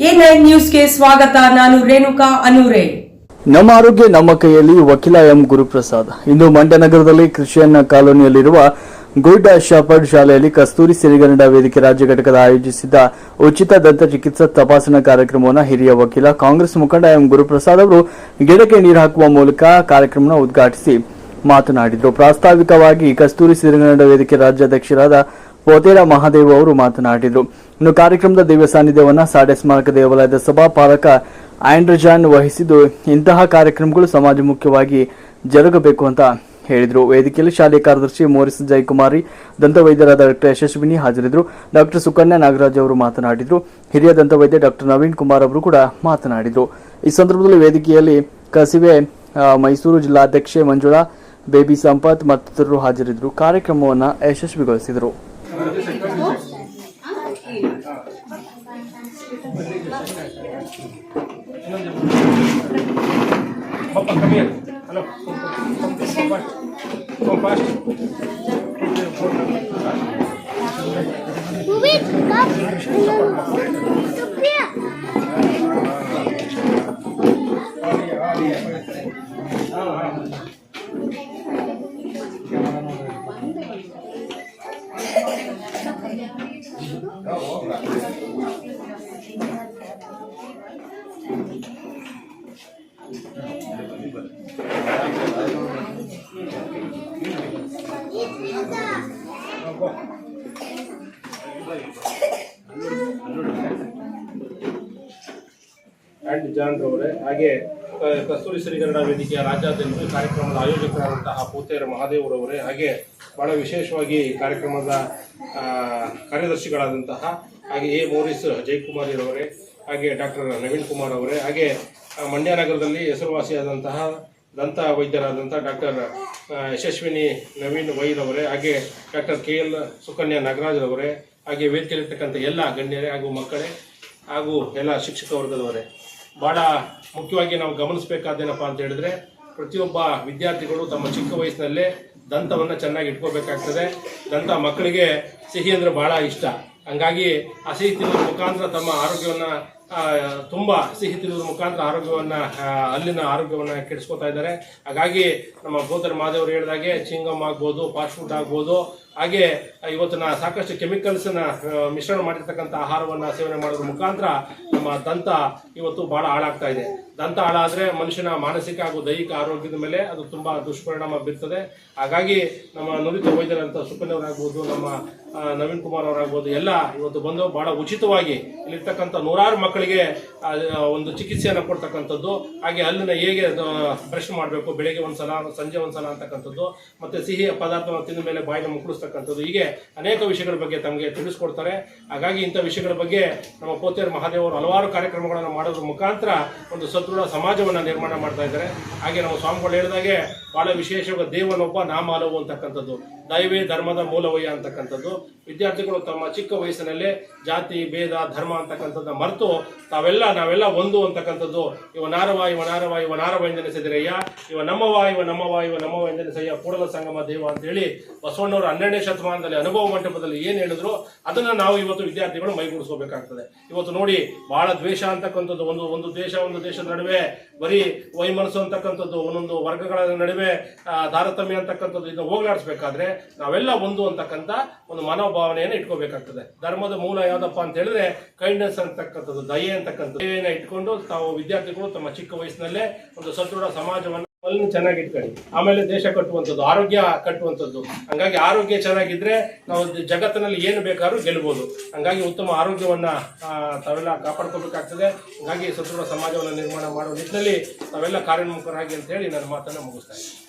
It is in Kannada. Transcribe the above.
ಸ್ವಾಗತ, ನಾನು ರೇಣುಕಾ ಅನೂರೆ. ನಮ್ಮ ಆರೋಗ್ಯ, ನಮ್ಮ ಕೈಯಲ್ಲಿ ವಕೀಲ ಎಂ. ಗುರುಪ್ರಸಾದ್. ಇಂದು ಮಂಡ್ಯ ನಗರದಲ್ಲಿ ಕ್ರಿಶ್ಚಿಯನ್ ಕಾಲೋನಿಯಲ್ಲಿರುವ ಗುಡ್ ಶಪರ್ಡ್ ಶಾಲೆಯಲ್ಲಿ ಕಸ್ತೂರಿ ಸಿರಿಗನ್ನಡ ವೇದಿಕೆ ರಾಜ್ಯ ಘಟಕದ ಆಯೋಜಿಸಿದ್ದ ಉಚಿತ ದಂತ ಚಿಕಿತ್ಸಾ ತಪಾಸಣಾ ಕಾರ್ಯಕ್ರಮವನ್ನು ಹಿರಿಯ ವಕೀಲ, ಕಾಂಗ್ರೆಸ್ ಮುಖಂಡ ಎಂ. ಗುರುಪ್ರಸಾದ್ ಅವರು ಗಿಡಕ್ಕೆ ನೀರು ಹಾಕುವ ಮೂಲಕ ಕಾರ್ಯಕ್ರಮವನ್ನು ಉದ್ಘಾಟಿಸಿ ಮಾತನಾಡಿದರು. ಪ್ರಾಸ್ತಾವಿಕವಾಗಿ ಕಸ್ತೂರಿ ಸಿರಿಗನ್ನಡ ವೇದಿಕೆ ರಾಜ್ಯಾಧ್ಯಕ್ಷರಾದ ಪೋತೇರ ಮಹಾದೇವ್ ಅವರು ಮಾತನಾಡಿದರು. ಇನ್ನು ಕಾರ್ಯಕ್ರಮದ ದಿವ್ಯ ಸಾನ್ನಿಧ್ಯವನ್ನು ಸಾಡೆ ಸ್ಮಾರಕ ದೇವಾಲಯದ ಸಭಾಪಾಲಕ ಆಂಡ್ರಜಾನ್ ವಹಿಸಿದ್ದು ಇಂತಹ ಕಾರ್ಯಕ್ರಮಗಳು ಸಮಾಜಮುಖ್ಯವಾಗಿ ಜರುಗಬೇಕು ಅಂತ ಹೇಳಿದರು. ವೇದಿಕೆಯಲ್ಲಿ ಶಾಲೆಯ ಕಾರ್ಯದರ್ಶಿ ಮೋರಿಸ್ ಜಯಕುಮಾರಿ, ದಂತವೈದ್ಯರಾದ ಡಾಕ್ಟರ್ ಯಶಸ್ವಿನಿ ಹಾಜರಿದ್ದರು ಡಾಕ್ಟರ್ ಸುಕನ್ಯಾ ನಾಗರಾಜ್ ಅವರು ಮಾತನಾಡಿದರು. ಹಿರಿಯ ದಂತವೈದ್ಯ ಡಾಕ್ಟರ್ ನವೀನ್ ಕುಮಾರ್ ಅವರು ಕೂಡ ಮಾತನಾಡಿದರು. ಈ ಸಂದರ್ಭದಲ್ಲಿ ವೇದಿಕೆಯಲ್ಲಿ ಕಸಿವೆ ಮೈಸೂರು ಜಿಲ್ಲಾಧ್ಯಕ್ಷೆ ಮಂಜುಳಾ, ಬೇಬಿ ಸಂಪತ್ ಮತ್ತಿತರರು ಹಾಜರಿದ್ದರು ಕಾರ್ಯಕ್ರಮವನ್ನು ಯಶಸ್ವಿಗೊಳಿಸಿದರು. Papa, come here. Hello. Come, come, fast. Move it, Pop. Look here. Ah, ah, ah. And John ರವರೇ ಹಾಗೆ ಆ, ಕಸ್ತೂರಿ ಶ್ರೀಗನ್ನಡ ವೇದಿಕೆಯ ರಾಜ್ಯಾದ್ಯಂತ ಕಾರ್ಯಕ್ರಮದ ಆಯೋಜಕರಾದಂತಹ ಪೂತೇರ ಮಹಾದೇವರವರೇ ಹಾಗೆ ಬಹಳ ವಿಶೇಷವಾಗಿ ಕಾರ್ಯಕ್ರಮದ ಕಾರ್ಯದರ್ಶಿಗಳಾದಂತಹ ಹಾಗೆ ಎ ಮೋರಿಸ್ ಜಯಕುಮಾರಿರವರೇ ಹಾಗೆ ಡಾಕ್ಟರ್ ನವೀನ್ ಕುಮಾರ್ ಅವರೇ, ಹಾಗೆ ಮಂಡ್ಯ ನಗರದಲ್ಲಿ ಹೆಸರುವಾಸಿಯಾದಂತಹ ದಂತ ವೈದ್ಯರಾದಂತಹ ಡಾಕ್ಟರ್ ಯಶಸ್ವಿನಿ ನವೀನ್ ವೈರವರೇ ಹಾಗೆ ಡಾಕ್ಟರ್ ಕೆ ಎಲ್ ಸುಕನ್ಯಾ ನಾಗರಾಜ್ರವರೇ ಹಾಗೆ ವೇದಿಕೆಯಲ್ಲಿರ್ತಕ್ಕಂಥ ಎಲ್ಲ ಗಣ್ಯರೇ ಹಾಗೂ ಮಕ್ಕಳೇ ಹಾಗೂ ಎಲ್ಲ ಶಿಕ್ಷಕ ವರ್ಗದವರೇ. ಬಹಳ ಮುಖ್ಯವಾಗಿ ನಾವು ಗಮನಿಸಬೇಕಾದೇನಪ್ಪ ಅಂತ ಹೇಳಿದ್ರೆ ಪ್ರತಿಯೊಬ್ಬ ವಿದ್ಯಾರ್ಥಿಗಳು ತಮ್ಮ ಚಿಕ್ಕ ವಯಸ್ಸಿನಲ್ಲೇ ದಂತವನ್ನು ಚೆನ್ನಾಗಿ ಇಟ್ಕೋಬೇಕಾಗ್ತದೆ. ದಂತ ಮಕ್ಕಳಿಗೆ ಸಿಹಿ ಅಂದರೆ ಭಾಳ ಇಷ್ಟ. ಹಂಗಾಗಿ ಆ ಸಿಹಿ ಮುಖಾಂತರ ತಮ್ಮ ಆರೋಗ್ಯವನ್ನು ತುಂಬ ಸಿಹಿ ತಿನ್ನುವ ಮುಖಾಂತರ ಆರೋಗ್ಯವನ್ನು ಅಲ್ಲಿನ ಆರೋಗ್ಯವನ್ನು ಕೆಡಿಸ್ಕೊತಾ ಇದ್ದಾರೆ. ಹಾಗಾಗಿ ನಮ್ಮ ಬೋಧರ್ ಮಾದೇವರು ಹೇಳಿದಾಗೆ ಚಿಂಗಮ್ ಆಗ್ಬೋದು ಫಾಸ್ಟ್ ಫುಡ್ ಆಗ್ಬೋದು. ಹಾಗೆ ಇವತ್ತಿನ ಸಾಕಷ್ಟು ಕೆಮಿಕಲ್ಸ್ನ ಆ, ಮಿಶ್ರಣ ಮಾಡಿರ್ತಕ್ಕಂಥ ಆಹಾರವನ್ನು ಸೇವನೆ ಮಾಡೋದ್ರ ಮುಖಾಂತರ ನಮ್ಮ ದಂತ ಇವತ್ತು ಭಾಳ ಹಾಳಾಗ್ತಾ ಇದೆ. ದಂತ ಹಾಳಾದ್ರೆ ಮನುಷ್ಯನ ಮಾನಸಿಕ ಹಾಗೂ ದೈಹಿಕ ಆರೋಗ್ಯದ ಮೇಲೆ ಅದು ತುಂಬಾ ದುಷ್ಪರಿಣಾಮ ಬೀರ್ತದೆ. ಹಾಗಾಗಿ ನಮ್ಮ ನುರಿತ ವೈದ್ಯರಂತ ಸುಕನ್ಯವರಾಗ್ಬೋದು ನಮ್ಮ ನವೀನ್ ಕುಮಾರ್ ಅವರಾಗ್ಬೋದು, ಎಲ್ಲ ಇವತ್ತು ಬಂದು ಬಹಳ ಉಚಿತವಾಗಿ ಇಲ್ಲಿರ್ತಕ್ಕಂಥ ನೂರಾರು ಮಕ್ಕಳಿಗೆ ಒಂದು ಚಿಕಿತ್ಸೆಯನ್ನು ಕೊಡ್ತಕ್ಕಂಥದ್ದು. ಹಾಗೆ ಅಲ್ಲಿನ ಹೇಗೆ ಬ್ರಷ್ ಮಾಡಬೇಕು, ಬೆಳಿಗ್ಗೆ ಒಂದ್ಸಲ, ಸಂಜೆ ಒಂದ್ಸಲ ಅಂತಕ್ಕಂಥದ್ದು, ಮತ್ತೆ ಸಿಹಿ ಪದಾರ್ಥವನ್ನು ತಿಂದ ಮೇಲೆ ಬಾಯಿನ ಮುಕ್ಕಳಿಸ್ತಕ್ಕಂಥದ್ದು. ಹೀಗೆ ಅನೇಕ ವಿಷಯಗಳ ಬಗ್ಗೆ ತಮಗೆ ತಿಳಿಸ್ಕೊಡ್ತಾರೆ. ಹಾಗಾಗಿ ಇಂಥ ವಿಷಯಗಳ ಬಗ್ಗೆ ನಮ್ಮ ಪೋತೇರ್ ಮಹಾದೇವರು ಹಲವಾರು ಕಾರ್ಯಕ್ರಮಗಳನ್ನು ಮಾಡೋದ್ರ ಮುಖಾಂತರ ಒಂದು ಸದೃಢ ಸಮಾಜವನ್ನು ನಿರ್ಮಾಣ ಮಾಡ್ತಾ ಇದ್ದಾರೆ. ಹಾಗೆ ನಾವು ಸ್ವಾಮಿಗಳು ಹೇಳಿದಾಗೆ ಬಹಳ ವಿಶೇಷವಾದ ದೇವನೊಬ್ಬ ನಾಮ ಹಲವು ಅಂತಕ್ಕಂಥದ್ದು. ದೈವೇ ಧರ್ಮದ ಮೂಲವಯ್ಯ ಅಂತಕ್ಕಂಥದ್ದು. ವಿದ್ಯಾರ್ಥಿಗಳು ತಮ್ಮ ಚಿಕ್ಕ ವಯಸ್ಸಿನಲ್ಲೇ ಜಾತಿ, ಭೇದ, ಧರ್ಮ ಅಂತಕ್ಕಂಥದ್ದನ್ನ ಮರೆತು ತಾವೆಲ್ಲ, ನಾವೆಲ್ಲ ಒಂದು ಅಂತಕ್ಕಂಥದ್ದು. ಇವ ನಾರವ ಇವ ನಾರವ ಇವ ನಾರವ ಎಂದೆನಿಸಿದಿರಯ್ಯ. ಇವ ನಮ್ಮವ ಇವ ನಮ್ಮವ ಇವ ನಮ್ಮವ ಎಂದೆನಿಸಯ್ಯ ಕೂಡಲ ಸಂಗಮ ದೇವ ಅಂತೇಳಿ ಬಸವಣ್ಣವರು ಹನ್ನೆರಡನೇ ಶತಮಾನದಲ್ಲಿ ಅನುಭವ ಮಂಟಪದಲ್ಲಿ ಏನು ಹೇಳಿದ್ರು, ಅದನ್ನ ನಾವು ಇವತ್ತು ವಿದ್ಯಾರ್ಥಿಗಳು ಮೈಗೂಡಿಸಬೇಕಾಗ್ತದೆ ಇವತ್ತು ನೋಡಿ ಬಹಳ ದ್ವೇಷ ಅಂತಕ್ಕಂಥದ್ದು. ಒಂದು ಒಂದು ದೇಶ, ಒಂದು ದೇಶದ ನಡುವೆ, ಬರೀ ವೈಮನಸ್ಸು ಅಂತಕ್ಕಂಥದ್ದು. ಒಂದೊಂದು ವರ್ಗಗಳ ನಡುವೆ ತಾರತಮ್ಯ ಅಂತಕ್ಕಂಥದ್ದು ಇದನ್ನ ಹೋಗ್ಲಾಡಿಸ್ಬೇಕಾದ್ರೆ ನಾವೆಲ್ಲ ಒಂದು ಅಂತಕ್ಕಂಥ ಒಂದು ಮನೋಭಾವನೆಯನ್ನು ಇಟ್ಕೋಬೇಕಾಗ್ತದೆ. ಧರ್ಮದ ಮೂಲ ಯಾವ್ದಪ್ಪ ಅಂತ ಹೇಳಿದ್ರೆ ಕೈಂಡ್ನೆಸ್ ಅಂತಕ್ಕಂಥದ್ದು, ದಯೆ ಅಂತಕ್ಕಂಥದ್ದು. ದಯೆಯನ್ನು ಇಟ್ಕೊಂಡು ತಾವು ವಿದ್ಯಾರ್ಥಿಗಳು ತಮ್ಮ ಚಿಕ್ಕ ವಯಸ್ಸಿನಲ್ಲೇ ಒಂದು ಸದೃಢ ಸಮಾಜವನ್ನು ಚೆನ್ನಾಗಿ ಇಟ್ಕೊಳ್ಳಿ. ಆಮೇಲೆ ದೇಶ ಕಟ್ಟುವಂಥದ್ದು, ಆರೋಗ್ಯ ಕಟ್ಟುವಂಥದ್ದು. ಹಂಗಾಗಿ ಆರೋಗ್ಯ ಚೆನ್ನಾಗಿದ್ರೆ ನಾವು ಜಗತ್ತಿನಲ್ಲಿ ಏನು ಬೇಕಾದ್ರೂ ಗೆಲ್ಬೋದು. ಹಂಗಾಗಿ ಉತ್ತಮ ಆರೋಗ್ಯವನ್ನ ತಾವೆಲ್ಲ ಕಾಪಾಡ್ಕೋಬೇಕಾಗ್ತದೆ. ಹಂಗಾಗಿ ಸದೃಢ ಸಮಾಜವನ್ನು ನಿರ್ಮಾಣ ಮಾಡುವ ನಿಟ್ಟಿನಲ್ಲಿ ತಾವೆಲ್ಲ ಕಾರ್ಯೋನ್ಮುಖರಾಗಿ ಅಂತ ಹೇಳಿ ನನ್ನ ಮಾತನ್ನು ಮುಗಿಸ್ತಾ ಇದ್ದೀನಿ.